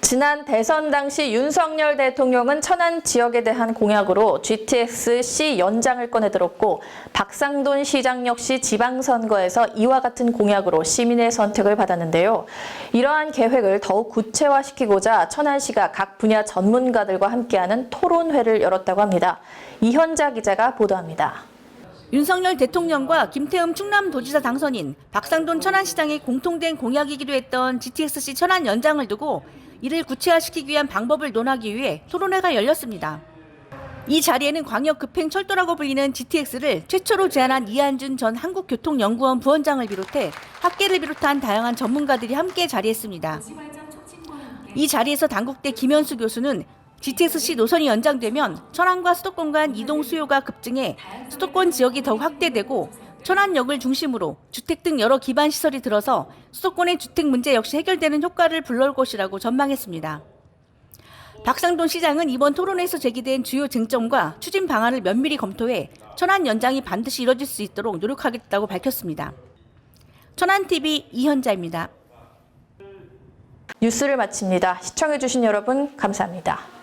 지난 대선 당시 윤석열 대통령은 천안 지역에 대한 공약으로 GTX-C 연장을 꺼내들었고 박상돈 시장 역시 지방선거에서 이와 같은 공약으로 시민의 선택을 받았는데요. 이러한 계획을 더욱 구체화시키고자 천안시가 각 분야 전문가들과 함께하는 토론회를 열었다고 합니다. 이현자 기자가 보도합니다. 윤석열 대통령과 김태흠 충남도지사 당선인 박상돈 천안시장의 공통된 공약이기도 했던 GTX-C 천안 연장을 두고 이를 구체화시키기 위한 방법을 논하기 위해 토론회가 열렸습니다. 이 자리에는 광역 급행 철도라고 불리는 GTX를 최초로 제안한 이한준 전 한국교통연구원 부원장을 비롯해 학계를 비롯한 다양한 전문가들이 함께 자리했습니다. 이 자리에서 당국대 김현수 교수는 GTX-C 노선이 연장되면 천안과 수도권 간 이동 수요가 급증해 수도권 지역이 더욱 확대되고 천안역을 중심으로 주택 등 여러 기반 시설이 들어서 수도권의 주택 문제 역시 해결되는 효과를 불러올 것이라고 전망했습니다. 박상돈 시장은 이번 토론회에서 제기된 주요 쟁점과 추진 방안을 면밀히 검토해 천안 연장이 반드시 이뤄질 수 있도록 노력하겠다고 밝혔습니다. 천안TV 이현자입니다. 뉴스를 마칩니다. 시청해주신 여러분 감사합니다.